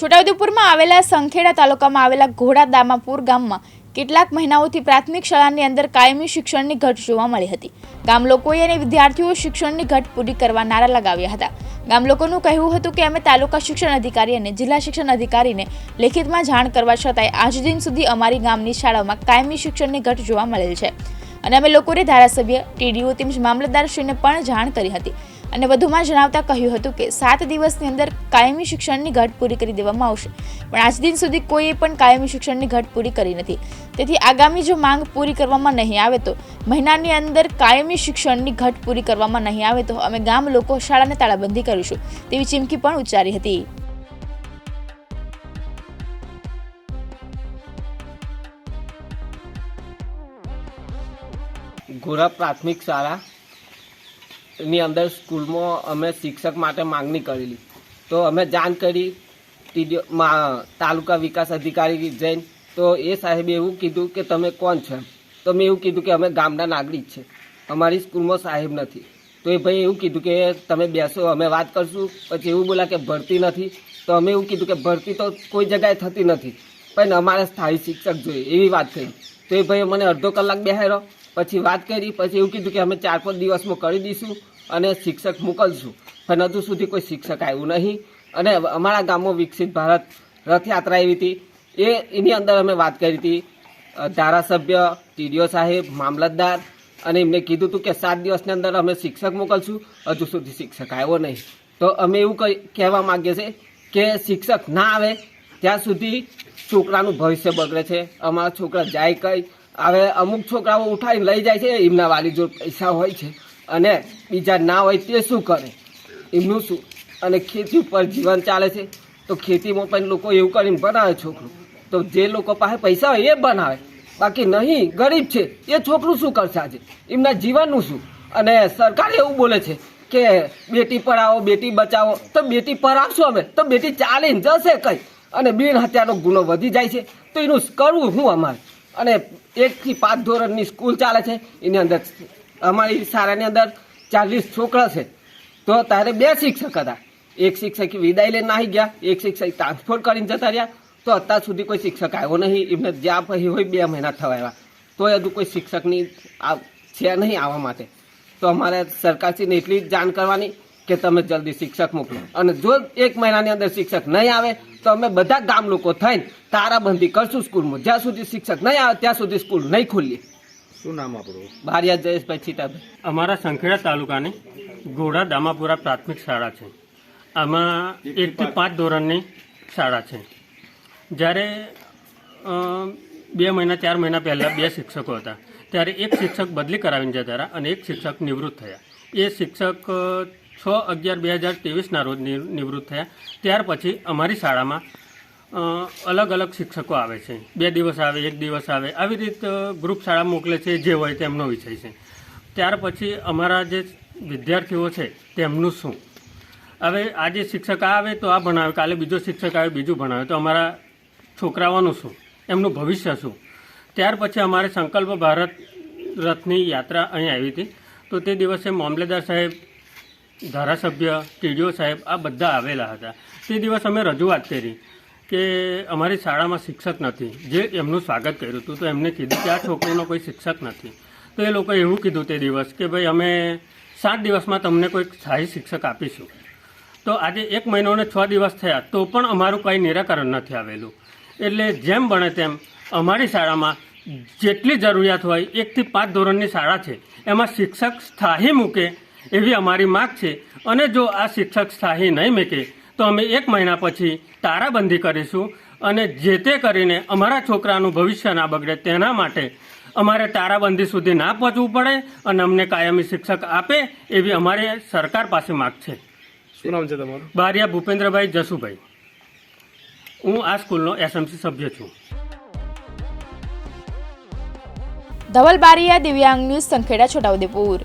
છોટાઉદેપુરમાં આવેલા સંખેડા તાલુકામાં આવેલા ઘોડા દામાપુર ગામમાં કેટલાક મહિનાઓથી પ્રાથમિક શાળાની અંદર કાયમી શિક્ષણની ઘટ જોવા મળી હતી. ગામ લોકોએ અને વિદ્યાર્થીઓ શિક્ષણની ઘટ પૂરી કરવા નારા લગાવ્યા હતા. ગામ લોકોનું કહેવું હતું કે અમે તાલુકા શિક્ષણ અધિકારી અને જિલ્લા શિક્ષણ અધિકારીને લેખિતમાં જાણ કરવા છતાંય આજ દિન સુધી અમારી ગામની શાળાઓમાં કાયમી શિક્ષણની ઘટ જોવા મળેલ છે. અને અમે લોકોએ ધારાસભ્ય, ટીડીઓ તેમજ મામલતદારશ્રીને પણ જાણ કરી હતી. અને વધુમાં જણાવતા કહ્યું હતું કે સાત દિવસની અંદર કાયમી શિક્ષણની ઘટ પૂરી કરી દેવામાં આવશે. પણ આજ દિન સુધી કોઈએ પણ કાયમી શિક્ષણની ઘટ પૂરી કરી નથી. તેથી આગામી જો માંગ પૂરી કરવામાં નહીં આવે તો મહિનાની અંદર કાયમી શિક્ષણની ઘટ પૂરી કરવામાં નહીં આવે તો અમે ગામ લોકો શાળાને તાળાબંધી કરીશું, તેવી ચીમકી પણ ઉચ્ચારી હતી. ગોરા પ્રાથમિક શાળા ની અંદર સ્કૂલમાં અમે શિક્ષક માટે માંગણી કરેલી. તો અમે જાણ કરી તાલુકા વિકાસ અધિકારી જૈન, તો એ સાહેબે એવું કીધું કે તમે કોણ છો? તો મેં એવું કીધું કે અમે ગામના નાગરિક છે. અમારી સ્કૂલમાં સાહેબ નથી. તો એ ભાઈ એવું કીધું કે તમે બેસો, અમે વાત કરશું. પછી એવું બોલા કે ભરતી નથી. તો અમે એવું કીધું કે ભરતી તો કોઈ જગ્યાએ થતી નથી. પણ અમારે સ્થાયી શિક્ષક જોઈએ, એવી વાત કરી તો એ ભાઈ મને અડધો કલાક બેહાડ્યો પછી વાત કરી, પછી એવું કીધું કે અમે ચાર પાંચ દિવસમાં કરી દઈશું. અને શિક્ષક મોકલશું. પણ હજુ સુધી કોઈ શિક્ષક આવ્યું નહીં. અને અમારા ગામમાં વિકસિત ભારત રથયાત્રા આવી હતી. એ, એની અંદર અમે વાત કરી હતી. ધારાસભ્ય ટીડીઓ સાહેબ, મામલતદાર, અને એમને કીધું હતું કે સાત દિવસની અંદર અમે શિક્ષક મોકલશું. હજુ સુધી શિક્ષક આવ્યો નહીં. તો અમે એવું કહી કહેવા માગીએ છીએ કે શિક્ષક ના આવે, ત્યાં સુધી છોકરાનું ભવિષ્ય બગડે છે. અમારા છોકરા જાય કંઈ. હવે અમુક છોકરાઓ ઉઠાવીને લઈ જાય છે, એમના વાલી જો પૈસા હોય છે. અને બીજા ના હોય તે શું કરે? એમનું શું? અને ખેતી ઉપર જીવન ચાલે છે, તો ખેતીમાં પણ લોકો એવું કરીને બનાવે છોકરું. તો જે લોકો પાસે પૈસા હોય એ બનાવે. બાકી નહીં, ગરીબ છે, એ છોકરું શું કરશે આજે? એમના જીવનનું શું? અને સરકાર એવું બોલે છે કે બેટી પઢાવો, બેટી બચાવો. તો બેટી પઢાવશું અમે, તો બેટી ચાલીને જશે કંઈ. અને બિન હત્યાનો ગુનો વધી જાય છે, તો એનું કરવું શું અમારે? અને એકથી પાંચ ધોરણની સ્કૂલ ચાલે છે, એની અંદર અમારી શાળાની અંદર ચાલીસ છોકરા છે. તો તારે બે શિક્ષક હતા. એક શિક્ષક વિદાય લઈને નાહી ગયા, એક શિક્ષક ટ્રાન્સફર કરીને જતા રહ્યા. તો અત્યાર સુધી કોઈ શિક્ષક આવ્યો નહીં. એમને જ્યાં પછી હોય બે મહિના થવા આવ્યા. તો હજુ કોઈ શિક્ષકની છે નહીં આવવા માટે. તો અમારે સરકારશ્રીને એટલી જ જાણ કરવાની કે તમે જલ્દી શિક્ષક મોકલો. અને જો એક મહિનાની અંદર શિક્ષક નહીં આવે, તો અમે બધા ગામ લોકો થઈને તારાબંધી કરશું સ્કૂલમાં. જ્યાં સુધી શિક્ષક નહીં આવે, ત્યાં સુધી સ્કૂલ નહીં ખુલીએ. શું નામ આપણું? બારિયા જયેશભાઈ છીતાભાઈ અમારા સંખેડા તાલુકાની ઘોડા દામાપુરા પ્રાથમિક શાળા છે. આમાં એકથી પાંચ. ધોરણની શાળા છે. જ્યારે બે મહિના ચાર મહિના પહેલાં બે શિક્ષકો હતા. ત્યારે એક શિક્ષક બદલી કરાવીને જતા રહ્યા અને એક શિક્ષક નિવૃત્ત થયા. એ શિક્ષક છ અગિયાર બે હજાર ત્રેવીસના રોજ નિ- નિવૃત્ત થયા. ત્યાર પછી અમારી શાળામાં અલગ અલગ શિક્ષકો આવે છે. બે દિવસ આવે, એક દિવસ આવે. આવી રીતે ગ્રુપ શાળા મોકલે છે, જે હોય તેમનો વિષય છે. ત્યાર પછી અમારા જે વિદ્યાર્થીઓ છે, તેમનું શું? હવે આજે શિક્ષક આવે તો આ ભણાવે, કાલે બીજો શિક્ષક આવે, બીજું ભણાવે. તો અમારા છોકરાઓનું શું? એમનું ભવિષ્ય શું? ત્યાર પછી અમારે સંકલ્પ ભારત રથની યાત્રા અહીં આવી હતી. તો તે દિવસે મામલેદાર સાહેબ, ધારાસભ્ય, ટીડીઓ સાહેબ આ બધા આવેલા હતા. તે દિવસ અમે રજૂઆત કરી. કે અમારી શાળામાં શિક્ષક નથી. જે એમનું સ્વાગત કર્યું હતું, તો એમને કીધું કે આ છોકરીનો કોઈ શિક્ષક નથી. તો એ લોકોએ એવું કીધું તે દિવસ કે ભાઈ અમે સાત દિવસમાં તમને કોઈ સ્થાયી શિક્ષક આપીશું. તો આજે એક મહિનો ને છ દિવસ થયા, તો પણ અમારું કંઈ નિરાકરણ નથી આવેલું. એટલે જેમ બને તેમ અમારી શાળામાં જેટલી જરૂરિયાત હોય, એકથી પાંચ ધોરણની શાળા છે, એમાં શિક્ષક સ્થાહી મૂકે એવી અમારી માગ છે. અને જો આ શિક્ષક સ્થાહી નહીં મૂકે તો અમે એક મહિના પછી તારાબંધી કરીશું અને જે તે કરીને અમારા છોકરાનું ભવિષ્ય ના બગડે તેના માટે અમારે તારાબંધી સુધી ના પહોંચવું પડે અને અમને કાયમી શિક્ષક આપે એવી અમારે સરકાર પાસે માગ છે. શું નામ છે તમારું? બારિયા ભૂપેન્દ્રભાઈ જસુભાઈ. હું આ સ્કૂલનો એસએમસી સભ્ય છું. ધવલ બારિયા દિવ્યાંગ ન્યૂઝ સંખેડા છોટાઉદેપુર.